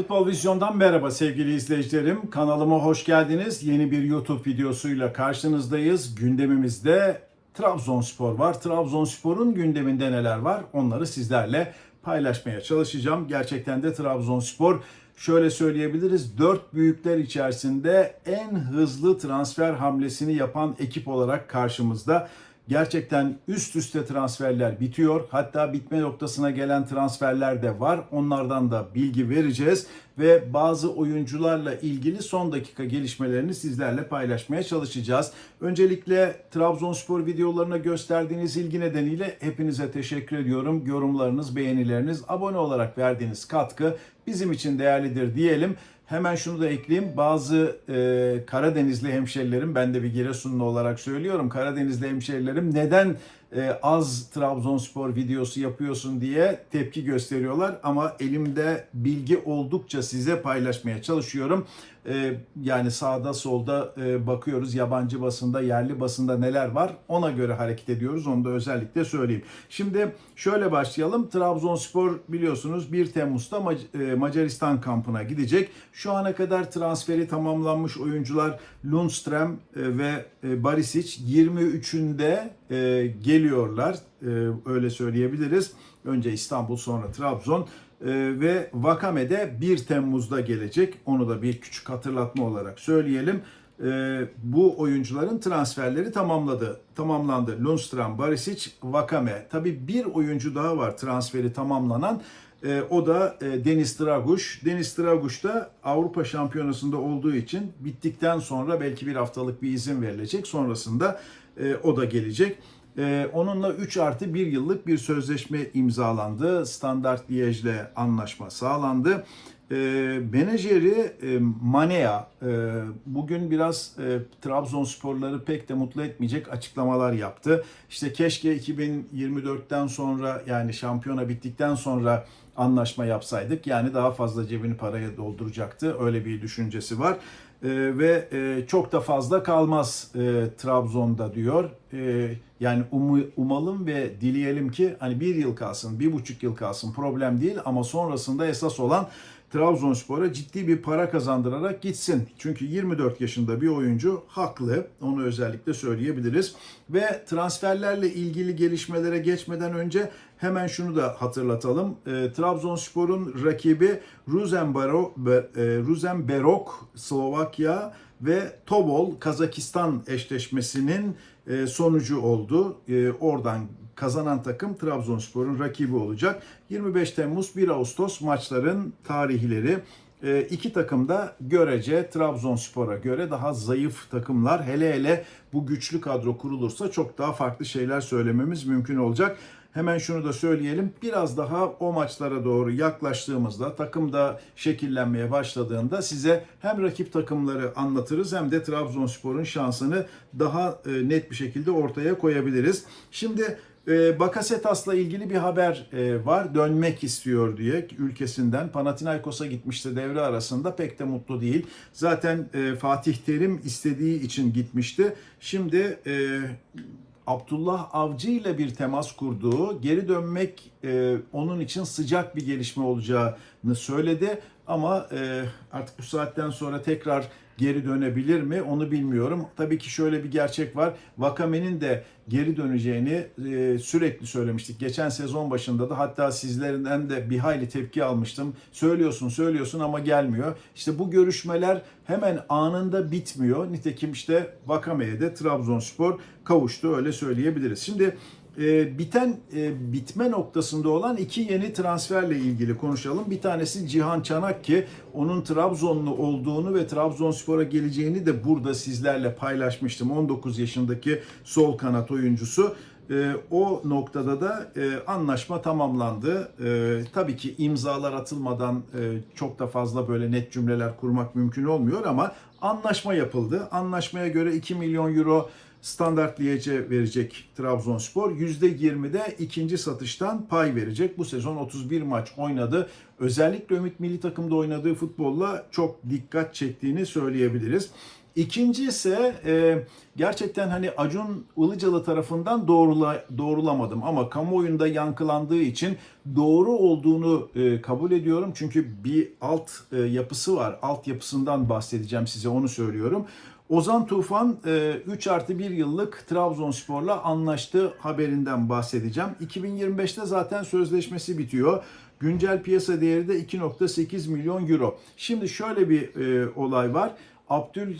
Futbol Vizyon'dan merhaba sevgili izleyicilerim. Kanalıma hoş geldiniz. Yeni bir YouTube videosuyla karşınızdayız. Gündemimizde Trabzonspor var. Trabzonspor'un gündeminde neler var? Onları sizlerle paylaşmaya çalışacağım. Gerçekten de Trabzonspor şöyle söyleyebiliriz. Dört büyükler içerisinde en hızlı transfer hamlesini yapan ekip olarak karşımızda. Gerçekten üst üste transferler bitiyor. Hatta bitme noktasına gelen transferler de var. Onlardan da bilgi vereceğiz ve bazı oyuncularla ilgili son dakika gelişmelerini sizlerle paylaşmaya çalışacağız. Öncelikle Trabzonspor videolarına gösterdiğiniz ilgi nedeniyle hepinize teşekkür ediyorum. Yorumlarınız, beğenileriniz, abone olarak verdiğiniz katkı bizim için değerlidir diyelim. Hemen şunu da ekleyeyim. Bazı e, Karadenizli hemşerilerim, ben de bir Giresunlu olarak söylüyorum. Karadenizli hemşerilerim neden e, az Trabzonspor videosu yapıyorsun diye tepki gösteriyorlar. Ama elimde bilgi oldukça size paylaşmaya çalışıyorum. E, yani sağda solda e, bakıyoruz yabancı basında, yerli basında neler var. Ona göre hareket ediyoruz. Onu da özellikle söyleyeyim. Şimdi şöyle başlayalım. Trabzonspor biliyorsunuz 1 Temmuz'da Mac- e, Macaristan kampına gidecek. Şu ana kadar transferi tamamlanmış oyuncular Lundström e, ve e, Barisic 23'ünde e, geliyorlar. E, öyle söyleyebiliriz. Önce İstanbul sonra Trabzon. E, ve Vakame de 1 Temmuz'da gelecek. Onu da bir küçük hatırlatma olarak söyleyelim. E, bu oyuncuların transferleri tamamladı. Tamamlandı. Lundström, Barisic, Vakame. Tabii bir oyuncu daha var transferi tamamlanan. O da e, Deniz Draguş. Deniz Draguş da Avrupa Şampiyonası'nda olduğu için bittikten sonra belki bir haftalık bir izin verilecek. Sonrasında e, o da gelecek. E, onunla 3 artı 1 yıllık bir sözleşme imzalandı. Standart Liège'le anlaşma sağlandı. E, menajeri e, Manea e, bugün biraz e, Trabzonsporları pek de mutlu etmeyecek açıklamalar yaptı. İşte keşke 2024'ten sonra yani şampiyona bittikten sonra anlaşma yapsaydık. Yani daha fazla cebini paraya dolduracaktı. Öyle bir düşüncesi var. E, ve e, çok da fazla kalmaz e, Trabzon'da diyor. E, yani umu- umalım ve dileyelim ki hani bir yıl kalsın, bir buçuk yıl kalsın problem değil ama sonrasında esas olan Trabzonspor'a ciddi bir para kazandırarak gitsin. Çünkü 24 yaşında bir oyuncu haklı. Onu özellikle söyleyebiliriz. Ve transferlerle ilgili gelişmelere geçmeden önce hemen şunu da hatırlatalım. E, Trabzonspor'un rakibi Ruzenbaro, e, Ruzenberok Slovakya ve Tobol Kazakistan eşleşmesinin e, sonucu oldu. E, oradan kazanan takım Trabzonspor'un rakibi olacak. 25 Temmuz 1 Ağustos maçların tarihleri. E, iki takım da görece Trabzonspor'a göre daha zayıf takımlar. Hele hele bu güçlü kadro kurulursa çok daha farklı şeyler söylememiz mümkün olacak. Hemen şunu da söyleyelim. Biraz daha o maçlara doğru yaklaştığımızda takım da şekillenmeye başladığında size hem rakip takımları anlatırız hem de Trabzonspor'un şansını daha e, net bir şekilde ortaya koyabiliriz. Şimdi e, Bakasetas'la ilgili bir haber e, var. Dönmek istiyor diye ülkesinden. Panathinaikos'a gitmişti devre arasında. Pek de mutlu değil. Zaten e, Fatih Terim istediği için gitmişti. Şimdi e, Abdullah Avcı ile bir temas kurduğu, geri dönmek e, onun için sıcak bir gelişme olacağını söyledi. Ama e, artık bu saatten sonra tekrar geri dönebilir mi onu bilmiyorum. Tabii ki şöyle bir gerçek var. Vakame'nin de geri döneceğini e, sürekli söylemiştik. Geçen sezon başında da hatta sizlerinden de bir hayli tepki almıştım. Söylüyorsun söylüyorsun ama gelmiyor. İşte bu görüşmeler hemen anında bitmiyor. Nitekim işte Vakame'ye de Trabzonspor kavuştu öyle söyleyebiliriz. Şimdi e, biten e, bitme noktasında olan iki yeni transferle ilgili konuşalım. Bir tanesi Cihan Çanak ki onun Trabzonlu olduğunu ve Trabzonspor'a geleceğini de burada sizlerle paylaşmıştım. 19 yaşındaki sol kanat oyuncusu. E, o noktada da e, anlaşma tamamlandı. E, tabii ki imzalar atılmadan e, çok da fazla böyle net cümleler kurmak mümkün olmuyor ama anlaşma yapıldı. Anlaşmaya göre 2 milyon euro standart Liège'e verecek Trabzonspor. %20'de ikinci satıştan pay verecek. Bu sezon 31 maç oynadı. Özellikle Ümit Milli Takım'da oynadığı futbolla çok dikkat çektiğini söyleyebiliriz. İkinci ise e, gerçekten hani Acun Ilıcalı tarafından doğrula, doğrulamadım ama kamuoyunda yankılandığı için doğru olduğunu e, kabul ediyorum. Çünkü bir alt e, yapısı var. Alt yapısından bahsedeceğim size onu söylüyorum. Ozan Tufan e, 3 artı 1 yıllık Trabzonspor'la anlaştığı haberinden bahsedeceğim. 2025'te zaten sözleşmesi bitiyor. Güncel piyasa değeri de 2.8 milyon euro. Şimdi şöyle bir e, olay var. Abdül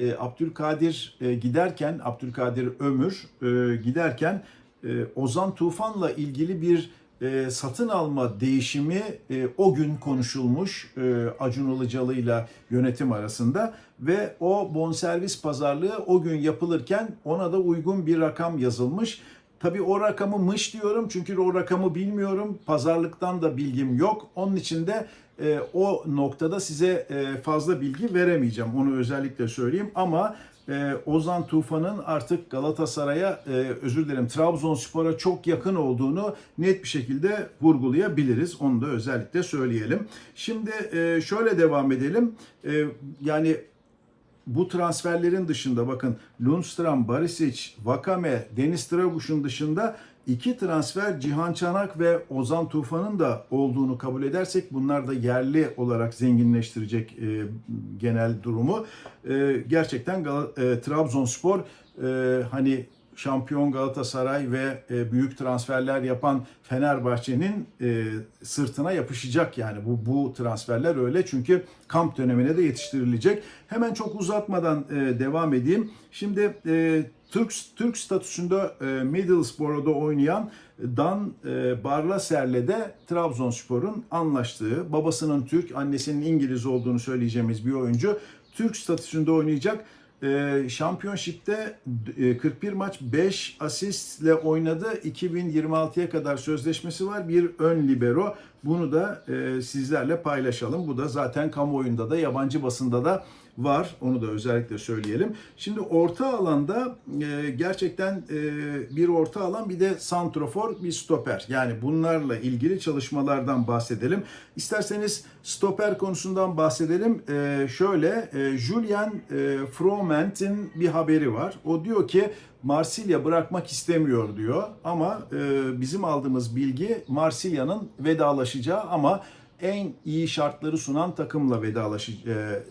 e, Abdülkadir e, giderken, Abdülkadir Ömür e, giderken e, Ozan Tufan'la ilgili bir e, satın alma değişimi e, o gün konuşulmuş e, Acun Ilıcalı ile yönetim arasında ve o bonservis pazarlığı o gün yapılırken ona da uygun bir rakam yazılmış. Tabii o rakamı mış diyorum çünkü o rakamı bilmiyorum. Pazarlıktan da bilgim yok. Onun için de e, o noktada size e, fazla bilgi veremeyeceğim. Onu özellikle söyleyeyim ama e, Ozan Tufan'ın artık Galatasaray'a e, özür dilerim Trabzonspor'a çok yakın olduğunu net bir şekilde vurgulayabiliriz. Onu da özellikle söyleyelim. Şimdi e, şöyle devam edelim. E, yani bu transferlerin dışında bakın Lundstram, Barisic, Vakame, Deniz Draguş'un dışında iki transfer Cihan Çanak ve Ozan Tufan'ın da olduğunu kabul edersek bunlar da yerli olarak zenginleştirecek e, genel durumu. E, gerçekten Gal- e, Trabzonspor e, hani şampiyon Galatasaray ve e, büyük transferler yapan Fenerbahçe'nin e, sırtına yapışacak yani bu bu transferler öyle çünkü kamp dönemine de yetiştirilecek. Hemen çok uzatmadan e, devam edeyim. Şimdi e, Türk Türk statüsünde e, Middlesbrough'da oynayan Dan e, Barlaser'le de Trabzonspor'un anlaştığı, babasının Türk, annesinin İngiliz olduğunu söyleyeceğimiz bir oyuncu Türk statüsünde oynayacak. E, Şampiyonşipte e, 41 maç 5 asistle oynadı. 2026'ya kadar sözleşmesi var. Bir ön libero. Bunu da e, sizlerle paylaşalım. Bu da zaten kamuoyunda da yabancı basında da var. Onu da özellikle söyleyelim. Şimdi orta alanda e, gerçekten e, bir orta alan bir de santrofor bir stoper. Yani bunlarla ilgili çalışmalardan bahsedelim. İsterseniz stoper konusundan bahsedelim. E, şöyle e, Julian e, Froment'in bir haberi var. O diyor ki Marsilya bırakmak istemiyor diyor ama e, bizim aldığımız bilgi Marsilya'nın vedalaşacağı ama en iyi şartları sunan takımla vedalaşı e,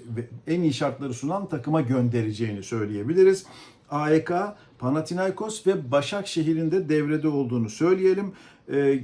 en iyi şartları sunan takıma göndereceğini söyleyebiliriz. AEK, Panathinaikos ve Başakşehir'in de devrede olduğunu söyleyelim. E,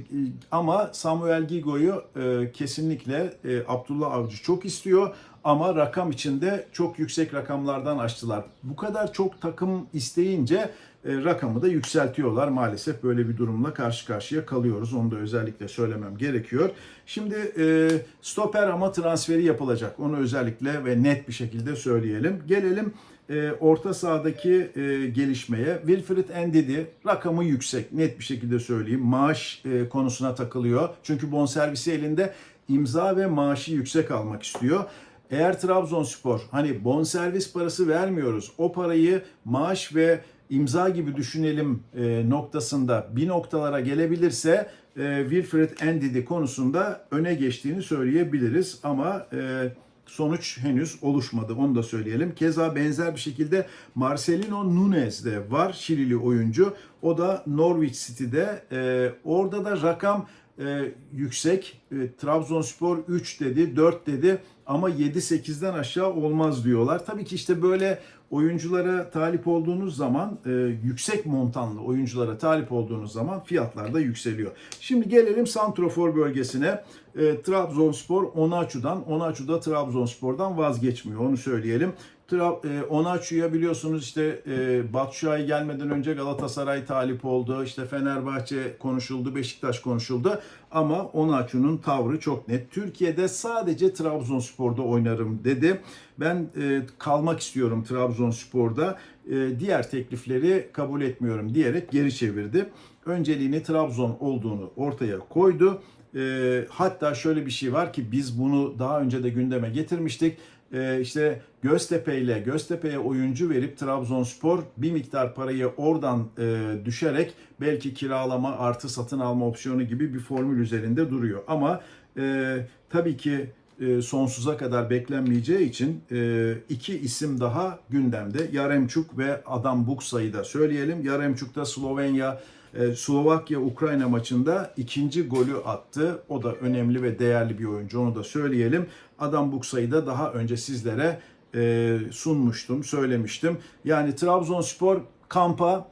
ama Samuel Gigo'yu e, kesinlikle Abdullah Avcı çok istiyor ama rakam içinde çok yüksek rakamlardan açtılar. Bu kadar çok takım isteyince rakamı da yükseltiyorlar. Maalesef böyle bir durumla karşı karşıya kalıyoruz. Onu da özellikle söylemem gerekiyor. Şimdi e, stoper ama transferi yapılacak. Onu özellikle ve net bir şekilde söyleyelim. Gelelim e, orta sahadaki e, gelişmeye. Wilfried Ndidi rakamı yüksek. Net bir şekilde söyleyeyim. Maaş e, konusuna takılıyor. Çünkü bonservisi elinde imza ve maaşı yüksek almak istiyor. Eğer Trabzonspor hani bonservis parası vermiyoruz. O parayı maaş ve imza gibi düşünelim e, noktasında bir noktalara gelebilirse e, Wilfred Ndidi konusunda öne geçtiğini söyleyebiliriz ama e, sonuç henüz oluşmadı onu da söyleyelim. Keza benzer bir şekilde Marcelino Nunez de var Şilili oyuncu. O da Norwich City'de. E, orada da rakam e, yüksek. E, Trabzonspor 3 dedi, 4 dedi ama 7-8'den aşağı olmaz diyorlar. Tabii ki işte böyle oyunculara talip olduğunuz zaman, e, yüksek montanlı oyunculara talip olduğunuz zaman fiyatlar da yükseliyor. Şimdi gelelim Santrofor bölgesine. E, Trabzonspor Onaçu'dan, Onaçu da Trabzonspor'dan vazgeçmiyor onu söyleyelim. E, Onaçu'ya biliyorsunuz işte e, Batshuayi gelmeden önce Galatasaray talip oldu. İşte Fenerbahçe konuşuldu, Beşiktaş konuşuldu. Ama Onaçu'nun tavrı çok net. Türkiye'de sadece Trabzonspor'da oynarım dedi. Ben e, kalmak istiyorum Trabzonspor'da. E, diğer teklifleri kabul etmiyorum diyerek geri çevirdi. Önceliğini Trabzon olduğunu ortaya koydu. E, hatta şöyle bir şey var ki biz bunu daha önce de gündeme getirmiştik. E, işte Göztepe ile Göztepe'ye oyuncu verip Trabzonspor bir miktar parayı oradan e, düşerek belki kiralama artı satın alma opsiyonu gibi bir formül üzerinde duruyor. Ama e, tabii ki e, sonsuza kadar beklenmeyeceği için e, iki isim daha gündemde. Yaremçuk ve Adam Buksa'yı da söyleyelim. Yaremçuk da Slovenya e, Slovakya-Ukrayna maçında ikinci golü attı. O da önemli ve değerli bir oyuncu. Onu da söyleyelim. Adam Buksa'yı da daha önce sizlere e, sunmuştum, söylemiştim. Yani Trabzonspor kampa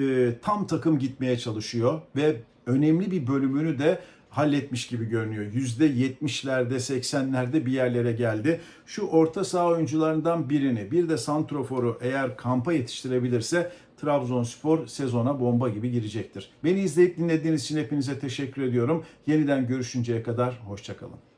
e, tam takım gitmeye çalışıyor ve önemli bir bölümünü de halletmiş gibi görünüyor. %70'lerde 80'lerde bir yerlere geldi. Şu orta saha oyuncularından birini bir de Santrofor'u eğer kampa yetiştirebilirse Trabzonspor sezona bomba gibi girecektir. Beni izleyip dinlediğiniz için hepinize teşekkür ediyorum. Yeniden görüşünceye kadar hoşçakalın.